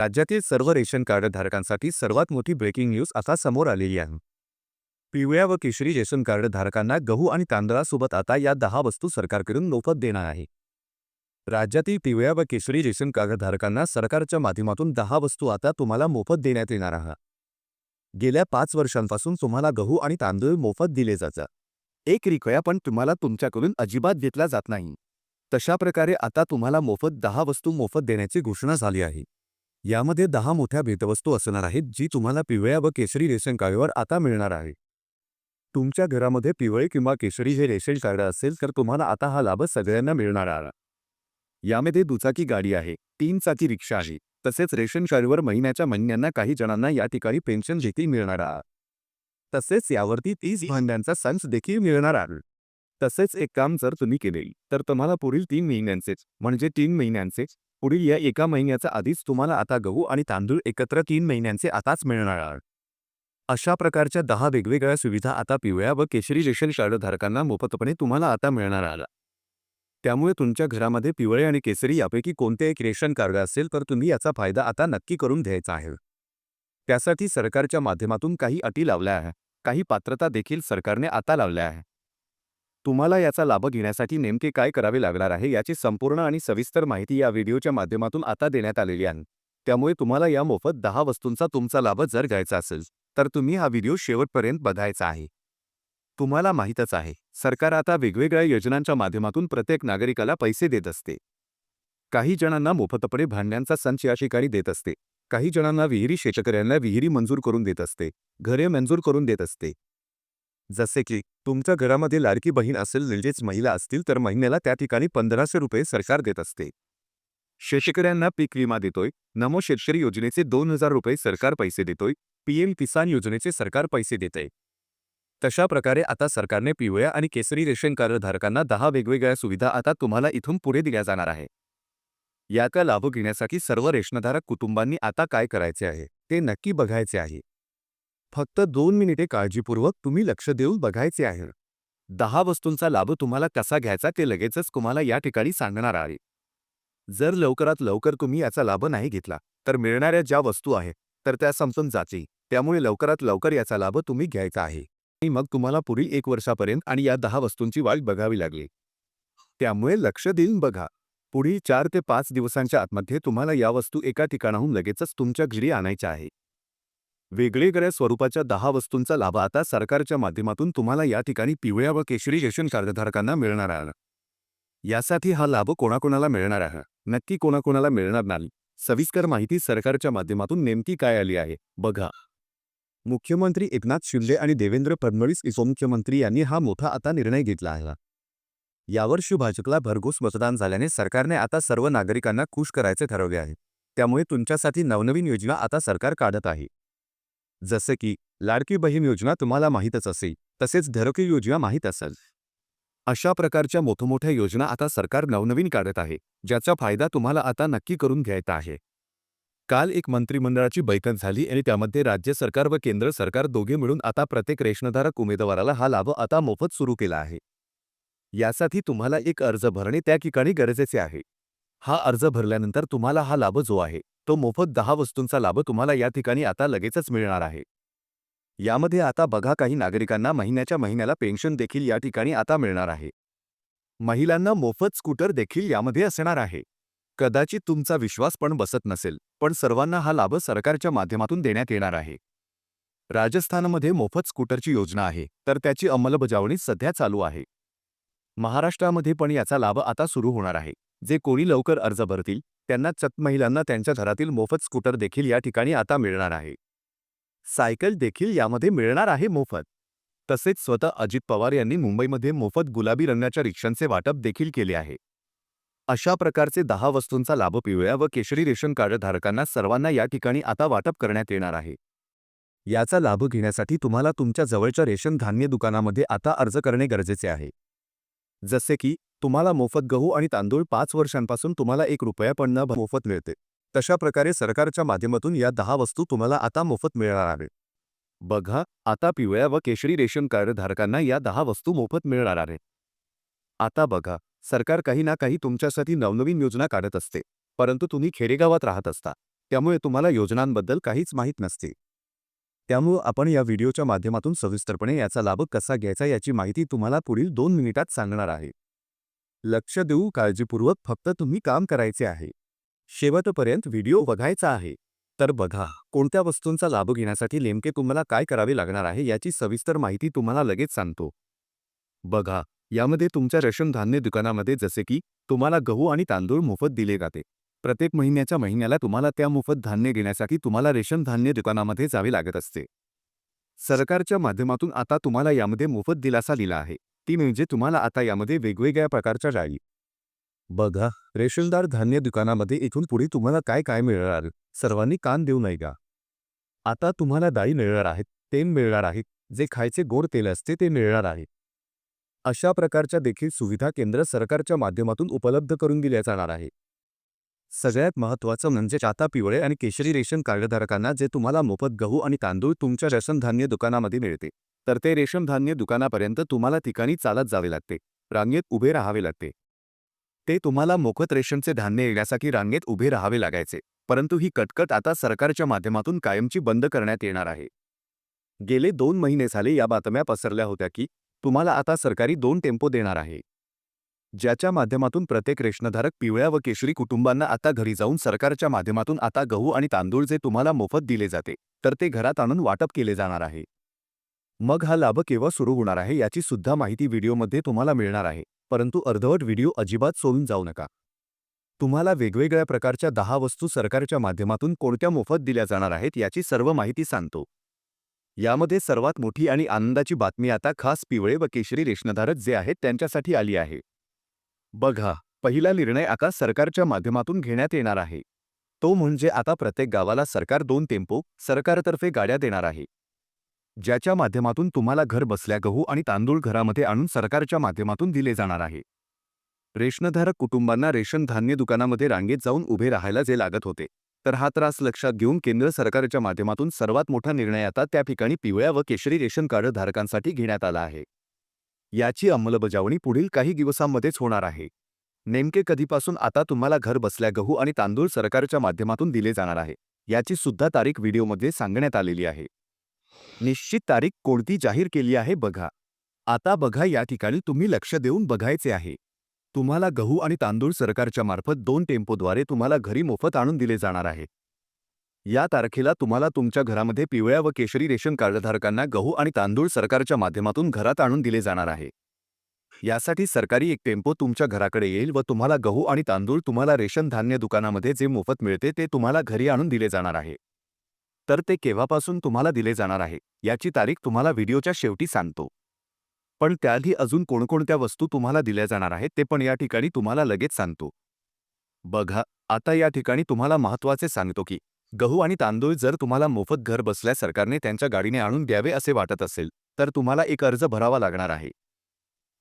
राज्यातील सर्व ration card धारकांसाठी सर्वात मोठी ब्रेकिंग न्यूज आता समोर आलेली आहे. पिवळ्या व केशरी रेशन कार्ड धारकांना गहू आणि तांदळासोबत आता या दहा वस्तू सरकारकडून मोफत देणार आहे. राज्यातील पिवळ्या व केशरी रेशन कार्ड धारकांना सरकारच्या माध्यमातून दहा वस्तू आता तुम्हाला मोफत देण्यात येणार आहे. गेल्या पाच वर्षांपासून तुम्हाला गहू आणि तांदूळ मोफत दिले जातात. एक रिकया पण तुम्हाला तुमच्याकडून अजिबात घेतला जात नाही. तशा प्रकारे आता तुम्हाला मोफत दहा वस्तू मोफत देण्याची घोषणा झाली आहे. यामध्ये दहा मोठ्या भेटवस्तू असणार आहेत जी तुम्हाला पिवळ्या व केशरी रेशन कार्डवर आता मिळणार आहे. तुमच्या घरामध्ये पिवळे किंवा केशरी हे रेशन कार्ड असेल तर तुम्हाला आता हा लाभ सगळ्यांना मिळणार आहे. यामध्ये दुचाकी गाडी आहे तीन चाकी रिक्षा आहे तसेच रेशन कार्डवर महिन्याच्या महिन्यांना काही जणांना या ठिकाणी पेन्शन देखील मिळणार आहे. तसेच यावरती तीस भांड्यांचा संच देखील मिळणार आहे. तसेच एक काम जर तुम्ही केले तर तुम्हाला पुढील तीन महिन्यांचेच म्हणजे तीन महिन्यांचेच पुढील या एका महिन्याचा आधीच तुम्हाला आता गहू आणि तांदूळ एकत्र तीन महिन्यांचे आताच मिळणार. अशा प्रकारच्या दहा वेगवेगळ्या सुविधा आता पिवळ्या व केशरी रेशन कार्डधारकांना मोफतपणे तुम्हाला आता मिळणार आला. त्यामुळे तुमच्या घरामध्ये पिवळे आणि केसरी यापैकी कोणते एक रेशन कार्ड असेल तर तुम्ही याचा फायदा आता नक्की करून घ्यायचा आहे. त्यासाठी सरकारच्या माध्यमातून काही अटी लावल्या आहे. काही पात्रता देखील सरकारने आता लावल्या आहे. तुम्हाला याचा लाभ घेण्यासाठी नेमके काय करावे लागणार आहे याची संपूर्ण आणि सविस्तर माहिती या व्हिडिओच्या माध्यमातून आता देण्यात आलेली आहे. त्यामुळे तुम्हाला या मोफत दहा वस्तूंचा तुमचा लाभ जर घ्यायचा असेल तर तुम्ही हा व्हिडिओ शेवटपर्यंत बघायचा आहे. तुम्हाला माहीतच आहे सरकार आता वेगवेगळ्या योजनांच्या माध्यमातून प्रत्येक नागरिकाला पैसे देत असते. काही जणांना मोफतपणे भांड्यांचा संच या शिकारी देत असते. काही जणांना विहिरी शेतकऱ्यांना विहिरी मंजूर करून देत असते. घरे मंजूर करून देत असते. जसे की तुमच्या घरामध्ये लाडकी बहीण असेल म्हणजेच महिला असतील तर महिन्याला त्या ठिकाणी पंधराशे रुपये सरकार देत असते. शेतकऱ्यांना पीक विमा देतोय नमो शेतकरी योजनेचे दोन हजार रुपये सरकार पैसे देतोय पीएम किसान योजनेचे सरकार पैसे देते तशा प्रकारे आता सरकारने पिवळ्या आणि केसरी रेशन कार्डधारकांना दहा वेगवेगळ्या सुविधा आता तुम्हाला इथून पुढे दिल्या जाणार आहे. याचा लाभ घेण्यासाठी सर्व रेशनधारक कुटुंबांनी आता काय करायचे आहे ते नक्की बघायचे आहे. फक्त दोन मिनिटे काळजीपूर्वक तुम्ही लक्ष देऊन बघायचे आहे. दहा वस्तूंचा लाभ तुम्हाला कसा घ्यायचा ते लगेचच तुम्हाला या ठिकाणी सांगणार आहे. जर लवकरात लवकर तुम्ही याचा लाभ नाही घेतला तर मिळणाऱ्या ज्या वस्तू आहेत तर त्या समजून जातील त्यामुळे लवकरात लवकर याचा लाभ तुम्ही घ्यायचा आहे. आणि मग तुम्हाला पुढील एक वर्षापर्यंत आणि या दहा वस्तूंची वाट बघावी लागली. त्यामुळे लक्ष देऊन बघा. पुढील चार ते पाच दिवसांच्या आतमध्ये तुम्हाला या वस्तू एका ठिकाणाहून लगेचच तुमच्या घरी आणायच्या आहे. वेगवेगळ्या स्वरूपाच्या दहा वस्तूंचा लाभ आता सरकारच्या माध्यमातून तुम्हाला या ठिकाणी पिवळ्या व केशरी रेशन कार्डधारकांना मिळणार आहे. यासाठी हा लाभ कोणाकोणाला मिळणार आहे? नक्की कोणाकोणाला मिळणार नाही? सविस्तर माहिती सरकारच्या माध्यमातून नेमकी काय आली आहे? बघा. मुख्यमंत्री एकनाथ शिंदे आणि देवेंद्र फडणवीस उपमुख्यमंत्री यांनी हा मोठा आता निर्णय घेतला आहे. यावर्षी भाजपला भरघोस मतदान झाल्याने सरकारने आता सर्व नागरिकांना खुश करायचे ठरवले आहे. त्यामुळे तुमच्यासाठी नवनवीन योजना आता सरकार काढत आहे. जसे की लाडकी बहीण योजना तुम्हाला माहीतच असेल तसेच धरोकी योजना माहीत असेल. अशा प्रकारच्या मोठमोठ्या योजना आता सरकार नवनवीन काढत आहे ज्याचा फायदा तुम्हाला आता नक्की करून घ्यायचा आहे. काल एक मंत्रिमंडळाची बैठक झाली आणि त्यामध्ये राज्य सरकार व केंद्र सरकार दोघे मिळून आता प्रत्येक रेशनधारक उमेदवाराला हा लाभ आता मोफत सुरू केला आहे. यासाठी तुम्हाला एक अर्ज भरणे त्या ठिकाणी गरजेचे आहे. हा अर्ज भरल्यानंतर तुम्हाला हा लाभ जो आहे तो मोफत दहा वस्तूंचा लाभ तुम्हाला या ठिकाणी आता लगेचच मिळणार आहे. यामध्ये आता बघा काही नागरिकांना महिन्याच्या महिन्याला पेन्शन देखील या ठिकाणी आता मिळणार आहे. महिलांना मोफत स्कूटर देखील यामध्ये असणार आहे. कदाचित तुमचा विश्वास पण बसत नसेल पण सर्वांना हा लाभ सरकारच्या माध्यमातून देण्यात येणार आहे. राजस्थानमध्ये मोफत स्कूटरची योजना आहे तर त्याची अंमलबजावणी सध्या चालू आहे. महाराष्ट्रामध्ये पण याचा लाभ आता सुरू होणार आहे. जे कोणी लवकर अर्ज भरतील त्यांना चत महिलांना त्यांच्या घरातील मोफत स्कूटर देखील या ठिकाणी आता मिळणार आहे. सायकल देखील यामध्ये मिळणार आहे मोफत. तसेच स्वतः अजित पवार यांनी मुंबईमध्ये मोफत गुलाबी रंगाच्या रिक्षांचे वाटप देखील केले आहे. अशा प्रकारचे दहा वस्तूंचा लाभ पिवळ्या व केशरी रेशन कार्डधारकांना सर्वांना या ठिकाणी आता वाटप करण्यात येणार आहे. याचा लाभ घेण्यासाठी तुम्हाला तुमच्या जवळच्या रेशन धान्य दुकानामध्ये आता अर्ज करणे गरजेचे आहे. जसे की तुम्हाला मोफत गहू आणि तांदूळ पाच वर्षांपासून तुम्हाला एक रुपया पण न मोफत मिळते. तशा प्रकारे सरकारच्या माध्यमातून या दहा वस्तू तुम्हाला आता मोफत मिळणार आहे बघा आता पिवळ्या व केशरी रेशन कार्ड धारकांना या दहा वस्तू मोफत मिळणार आहे आता बघा सरकार काही ना काही तुमच्यासाठी नवनवीन योजना काढत असते परंतु तुम्ही खेडेगावात राहत असता त्यामुळे तुम्हाला योजनांबद्दल काहीच माहीत नसते. त्यामुळं आपण या व्हिडिओच्या माध्यमातून सविस्तरपणे याचा लाभ कसा घ्यायचा याची माहिती तुम्हाला पुढील दोन मिनिटात सांगणार आहे. लक्ष देऊ काळजीपूर्वक फक्त तुम्ही काम करायचे आहे. शेवटपर्यंत व्हिडिओ बघायचा आहे. तर बघा कोणत्या वस्तूंचा लाभ घेण्यासाठी नेमके तुम्हाला काय करावे लागणार आहे याची सविस्तर माहिती तुम्हाला लगेच सांगतो. बघा यामध्ये तुमच्या रेशन धान्य दुकानामध्ये जसे की तुम्हाला गहू आणि तांदूळ मोफत दिले जाते. प्रत्येक महिन्याच्या महिन्याला तुम्हाला त्या मोफत धान्य घेण्यासाठी तुम्हाला रेशन धान्य दुकानामध्ये जावे लागत असते. सरकारच्या माध्यमातून आता तुम्हाला यामध्ये मोफत दिलासा दिला आहे. ती म्हणजे तुम्हाला आता यामध्ये वेगवेगळ्या प्रकारच्या डाळी बघा रेशनदार धान्य दुकानामध्ये इथून पुढे तुम्हाला काय काय मिळणार? सर्वांनी कान देऊ नये का? आता तुम्हाला डाळी मिळणार आहेत तेल मिळणार आहेत जे खायचे गोड तेल असते ते मिळणार आहे. अशा प्रकारच्या देखील सुविधा केंद्र सरकारच्या माध्यमातून उपलब्ध करून दिल्या जाणार आहे. सगळ्यात महत्त्वाचं म्हणजे चाता पिवळे आणि केशरी रेशन कार्डधारकांना जे तुम्हाला मोफत गहू आणि तांदूळ तुमच्या रेशन धान्य दुकानामध्ये मिळते. तर ते रेशमधान्य दुकानापर्यंत तुम्हाला ठिकाणी चालत जावे लागते. रांगेत उभे राहावे लागते. ते तुम्हाला मोफत रेशनचे धान्य येण्यासाठी रांगेत उभे राहावे लागायचे. परंतु ही कटकट आता सरकारच्या माध्यमातून कायमची बंद करण्यात येणार आहे. गेले दोन महिने झाले या बातम्या पसरल्या होत्या की तुम्हाला आता सरकारी दोन टेम्पो देणार आहे. ज्याच्या माध्यमातून प्रत्येक रेशनधारक पिवळ्या व केशरी कुटुंबांना आता घरी जाऊन सरकारच्या माध्यमातून आता गहू आणि तांदूळ जे तुम्हाला मोफत दिले जाते तर ते घरात आणून वाटप केले जाणार आहे. मग हा लाभ केव्हा सुरू होणार आहे याची सुद्धा माहिती व्हिडिओमध्ये तुम्हाला मिळणार आहे. परंतु अर्धवट व्हिडिओ अजिबात सोडून जाऊ नका. तुम्हाला वेगवेगळ्या प्रकारच्या दहा वस्तू सरकारच्या माध्यमातून कोणत्या मोफत दिल्या जाणार आहेत याची सर्व माहिती सांगतो. यामध्ये सर्वात मोठी आणि आनंदाची बातमी आता खास पिवळे व केशरी रेशनधारक जे आहेत त्यांच्यासाठी आली आहे. बघा पहिला निर्णय आता सरकारच्या माध्यमातून घेण्यात येणार आहे. तो म्हणजे आता प्रत्येक गावाला सरकार दोन टेम्पो सरकारतर्फे गाड्या देणार आहे. ज्याच्या माध्यमातून तुम्हाला घर बसल्या गहू आणि तांदूळ घरामध्ये आणून सरकारच्या माध्यमातून दिले जाणार आहे. रेशनधारक कुटुंबांना रेशन धान्य दुकानामध्ये रांगेत जाऊन उभे राहायला जे लागत होते तर हा त्रास लक्षात घेऊन केंद्र सरकारच्या माध्यमातून सर्वात मोठा निर्णय आता त्या ठिकाणी पिवळ्या व केशरी रेशन कार्ड धारकांसाठी घेण्यात आला आहे. याची अंमलबजावणी पुढील काही दिवसांमध्येच होणार आहे. नेमके कधीपासून आता तुम्हाला घर बसल्या गहू आणि तांदूळ सरकारच्या माध्यमातून दिले जाणार आहे याची सुद्धा तारीख व्हिडिओमध्ये सांगण्यात आलेली आहे. निश्चित तारीख कोणती जाहीर केली आहे बघा. आता बघा या ठिकाणी तुम्ही लक्ष देऊन बघायचे आहे. तुम्हाला गहू आणि तांदूळ सरकारच्या मार्फत दोन टेम्पोद्वारे तुम्हाला घरी मोफत आणून दिले जाणार आहे. या तारखेला तुम्हाला तुमच्या घरामध्ये पिवळ्या व केशरी रेशन कार्डधारकांना गहू आणि तांदूळ सरकारच्या माध्यमातून घरात आणून दिले जाणार आहे. यासाठी सरकारी एक टेम्पो तुमच्या घराकडे येईल व तुम्हाला गहू आणि तांदूळ तुम्हाला रेशन धान्य दुकानामध्ये जे मोफत मिळते ते तुम्हाला घरी आणून दिले जाणार आहे. तर ते केव्हापासून तुम्हाला दिले जाणार आहे याची तारीख तुम्हाला व्हिडिओच्या शेवटी सांगतो. पण त्याआधी अजून कोणकोणत्या वस्तू तुम्हाला दिल्या जाणार आहेत ते पण या ठिकाणी तुम्हाला लगेच सांगतो. बघा आता या ठिकाणी तुम्हाला महत्त्वाचे सांगतो की गहू आणि तांदूळ जर तुम्हाला मोफत घर बसल्या सरकारने त्यांच्या गाडीने आणून द्यावे असे वाटत असेल तर तुम्हाला एक अर्ज भरावा लागणार आहे.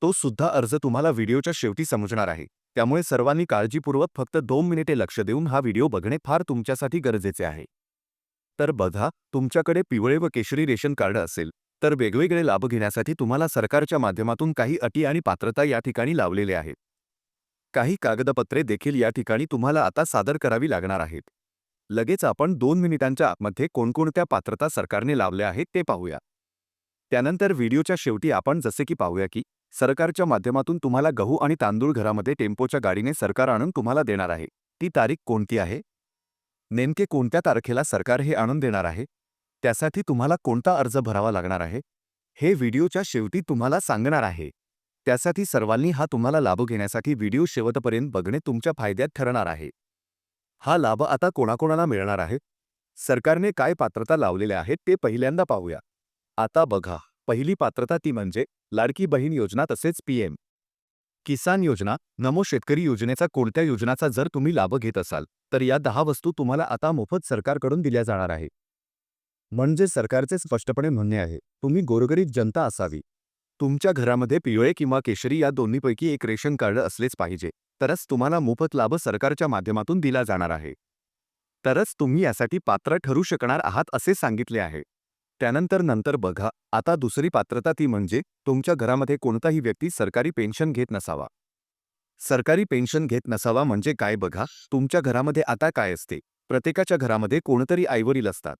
तो सुद्धा अर्ज तुम्हाला व्हिडिओच्या शेवटी समजणार आहे त्यामुळे सर्वांनी काळजीपूर्वक फक्त दोन मिनिटे लक्ष देऊन हा व्हिडिओ बघणे फार तुमच्यासाठी गरजेचे आहे. तर बघा तुमच्याकडे पिवळे व केशरी रेशन कार्ड असेल तर वेगवेगळे लाभ घेण्यासाठी तुम्हाला सरकारच्या माध्यमातून काही अटी आणि पात्रता या ठिकाणी लावलेले आहेत. काही कागदपत्रे देखील या ठिकाणी तुम्हाला आता सादर करावी लागणार आहेत. लगेच आपण दोन मिनिटांच्या आतमध्ये कोणकोणत्या पात्रता सरकारने लावल्या आहेत ते पाहूया. त्यानंतर व्हिडिओच्या शेवटी आपण जसे की पाहूया की सरकारच्या माध्यमातून तुम्हाला गहू आणि तांदूळ घरामध्ये टेम्पोच्या गाडीने सरकार आणून तुम्हाला देणार आहे. ती तारीख कोणती आहे? नेमके कोणत्या तारखेला सरकार हे आणून देणार आहे? त्यासाठी तुम्हाला कोणता अर्ज भरावा लागणार आहे? हे व्हिडिओच्या शेवटी तुम्हाला सांगणार आहे. त्यासाठी सर्वांनी हा तुम्हाला लाभ घेण्यासाठी व्हिडिओ शेवटपर्यंत बघणे तुमच्या फायद्यात ठरणार आहे. हा लाभ आता कोणाकोणाला मिळणार आहे? सरकारने काय पात्रता लावलेल्या आहेत ते पहिल्यांदा पाहूया. आता बघा पहिली पात्रता ती म्हणजे लाडकी बहीण योजना तसेच पीएम किसान योजना नमो शेतकरी योजनेचा कोणत्या योजनाचा जर तुम्ही लाभ घेत असाल तर या दहा वस्तू तुम्हाला आता मोफत सरकारकडून दिल्या जाणार आहे म्हणजे सरकारचे स्पष्टपणे म्हणणे आहे तुम्ही गोरगरीब जनता असावी. तुमच्या घरामध्ये पिवळे किंवा केशरी या दोन्हीपैकी एक रेशन कार्ड असलेच पाहिजे तरच तुम्हाला मोफत लाभ सरकारच्या माध्यमातून दिला जाणार आहे. तरच तुम्ही यासाठी पात्र ठरू शकणार आहात असे सांगितले आहे. त्यानंतर नंतर बघा आता दुसरी पात्रता ती म्हणजे तुमच्या घरामध्ये कोणताही व्यक्ती सरकारी पेन्शन घेत नसावा. सरकारी पेन्शन घेत नसावा म्हणजे काय बघा तुमच्या घरामध्ये आता काय असते? प्रत्येकाच्या घरामध्ये कोणतरी आईवडील असतात.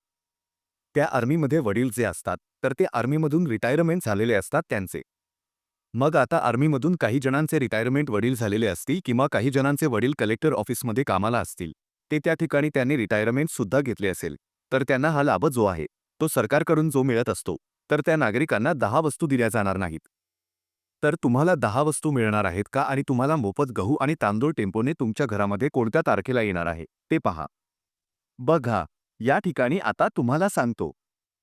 त्या आर्मीमध्ये वडील जे असतात तर ते आर्मीमधून रिटायरमेंट झालेले असतात त्यांचे. मग आता आर्मीमधून काही जणांचे रिटायरमेंट वडील झालेले असतील किंवा काही जणांचे वडील कलेक्टर ऑफिसमध्ये कामाला असतील ते त्या ठिकाणी त्यांनी रिटायरमेंट सुद्धा घेतले असेल तर त्यांना हा लाभ जो आहे तो सरकारकडून जो मिळत असतो तर त्या नागरिकांना दहा वस्तू दिल्या जाणार नाहीत. तर तुम्हाला दहा वस्तू मिळणार आहेत का आणि तुम्हाला मोफत गहू आणि तांदूळ टेम्पोने तुमच्या घरामध्ये कोणत्या तारखेला येणार आहे ते पहा. बघा या ठिकाणी आता तुम्हाला सांगतो.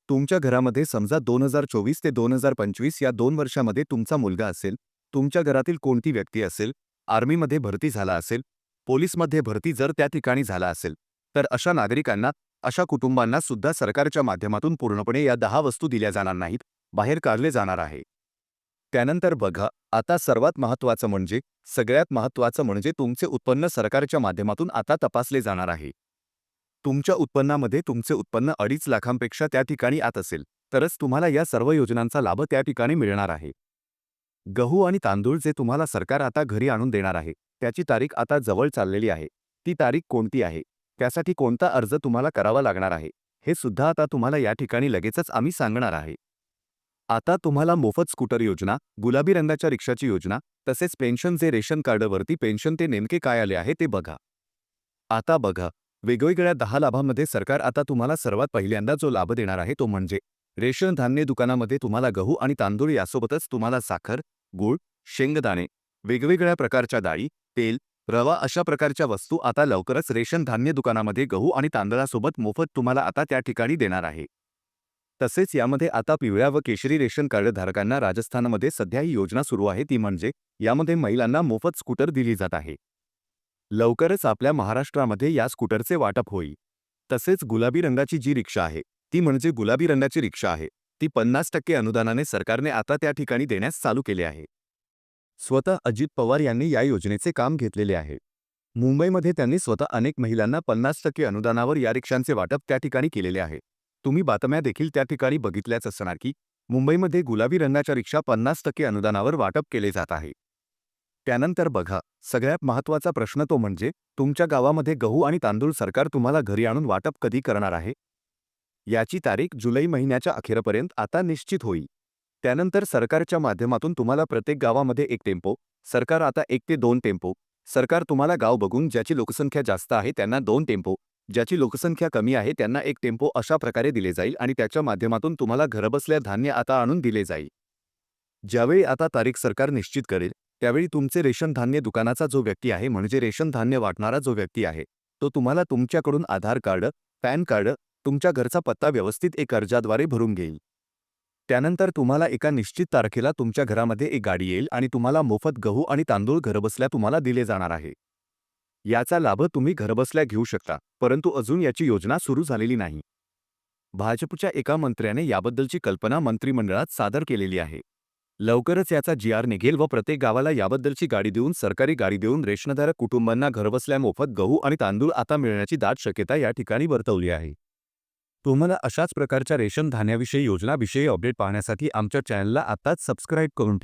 तुमच्या घरामध्ये समजा दोन हजार चोवीस ते दोन हजार पंचवीस या दोन वर्षामध्ये तुमचा मुलगा असेल तुमच्या घरातील कोणती व्यक्ती असेल आर्मीमध्ये भरती झाला असेल पोलीसमध्ये भरती जर त्या ठिकाणी झाला असेल तर अशा नागरिकांना अशा कुटुंबांना सुद्धा सरकारच्या माध्यमातून पूर्णपणे या दहा वस्तू दिल्या जाणार नाहीत बाहेर काढले जाणार आहे. त्यानंतर बघा आता सर्वात महत्त्वाचं म्हणजे सगळ्यात महत्त्वाचं म्हणजे तुमचे उत्पन्न सरकारच्या माध्यमातून आता तपासले जाणार आहे. तुमच्या उत्पन्नामध्ये तुमचे उत्पन्न अडीच लाखांपेक्षा त्या ठिकाणी आत असेल तरच तुम्हाला या सर्व योजनांचा लाभ त्या ठिकाणी मिळणार आहे. गहू आणि तांदूळ जे तुम्हाला सरकार आता घरी आणून देणार आहे त्याची तारीख आता जवळ चाललेली आहे. ती तारीख कोणती आहे? त्यासाठी कोणता अर्ज तुम्हाला करावा लागणार आहे हे सुद्धा आता तुम्हाला या ठिकाणी लगेचच आम्ही सांगणार आहे. आता तुम्हाला मोफत स्कूटर योजना गुलाबी रंगाच्या रिक्षाची योजना तसेच पेन्शन जे रेशन कार्डवरती पेन्शन ते नेमके काय आले आहे ते बघा. आता बघा वेगवेगळ्या दहा लाभांमध्ये सरकार आता तुम्हाला सर्वात पहिल्यांदा जो लाभ देणार आहे तो म्हणजे रेशन धान्य दुकानामध्ये तुम्हाला गहू आणि तांदूळ यासोबतच तुम्हाला साखर गूळ शेंगदाणे वेगवेगळ्या प्रकारच्या डाळी तेल रवा अशा प्रकारच्या वस्तू आता लवकरच रेशन धान्य दुकानामध्ये गहू आणि तांदळासोबत मोफत तुम्हाला आता त्या ठिकाणी देणार आहे. तसेच यामध्ये आता पिवळ्या व केशरी रेशन कार्ड धारकांना राजस्थानमध्ये सध्या ही योजना सुरू आहे. ती म्हणजे यामध्ये महिलांना मोफत स्कूटर दिली जात आहे. लवकरच आपल्या महाराष्ट्रामध्ये या स्कूटरचे वाटप होईल. तसेच गुलाबी रंगाची जी रिक्षा आहे ती म्हणजे गुलाबी रंगाची रिक्षा आहे. ती पन्नास टक्के अनुदानाने सरकारने आता त्या ठिकाणी देण्यास चालू केले आहे. स्वतः अजित पवार यांनी या योजनेचे काम घेतलेले आहे. मुंबईमध्ये त्यांनी स्वतः अनेक महिलांना पन्नास टक्के अनुदानावर या रिक्षांचे वाटप त्या ठिकाणी केलेले आहे. तुम्ही बातम्या देखील त्या ठिकाणी बघितल्याच असणार की मुंबईमध्ये गुलाबी रंगाच्या रिक्षा पन्नास टक्के अनुदानावर वाटप केले जात आहे. त्यानंतर बघा सगळ्यात महत्त्वाचा प्रश्न तो म्हणजे तुमच्या गावामध्ये गहू आणि तांदूळ सरकार तुम्हाला घरी आणून वाटप कधी करणार आहे? याची तारीख जुलै महिन्याच्या अखेरपर्यंत आता निश्चित होईल. त्यानंतर सरकारच्या माध्यमातून तुम्हाला प्रत्येक गावामध्ये एक टेम्पो सरकार आता एक ते दोन टेम्पो सरकार तुम्हाला गाव बघून ज्याची लोकसंख्या जास्त आहे त्यांना दोन टेम्पो ज्याची लोकसंख्या कमी आहे त्यांना एक टेम्पो अशा प्रकारे दिले जाईल आणि त्याच्या माध्यमातून तुम्हाला घरबसल्या धान्य आता आणून दिले जाईल. ज्यावेळी आता तारीख सरकार निश्चित करेल त्यावेळी तुमचे रेशन धान्य दुकानाचा जो व्यक्ती आहे म्हणजे रेशन धान्य वाटणारा जो व्यक्ती आहे तो तुम्हाला तुमच्याकडून आधार कार्ड पॅन कार्ड तुमच्या घरचा पत्ता व्यवस्थित एक अर्जाद्वारे भरून घेईल. त्यानंतर तुम्हाला एका निश्चित तारखेला तुमच्या घरामध्ये एक गाडी येईल आणि तुम्हाला मोफत गहू आणि तांदूळ घरबसल्या तुम्हाला दिले जाणार आहे. याचा लाभ तुम्ही घरबसल्या घेऊ शकता परंतु अजून याची योजना सुरू झालेली नाही. भाजपच्या एका मंत्र्याने याबद्दलची कल्पना मंत्रिमंडळात सादर केलेली आहे. लवकरच याचा जी आर निघेल व प्रत्येक गावाला याबद्दलची गाडी देऊन सरकारी गाडी देऊन रेशनधारक कुटुंबांना घरबसल्या मोफत गहू आणि तांदूळ आता मिळण्याची दाट शक्यता या ठिकाणी वर्तवली आहे. तुम्हाला अशाच प्रकारच्या रेशन धान्याविषयी योजनाविषयी अपडेट पाहण्यासाठी आमच्या चॅनलला आताच सबस्क्राईब करून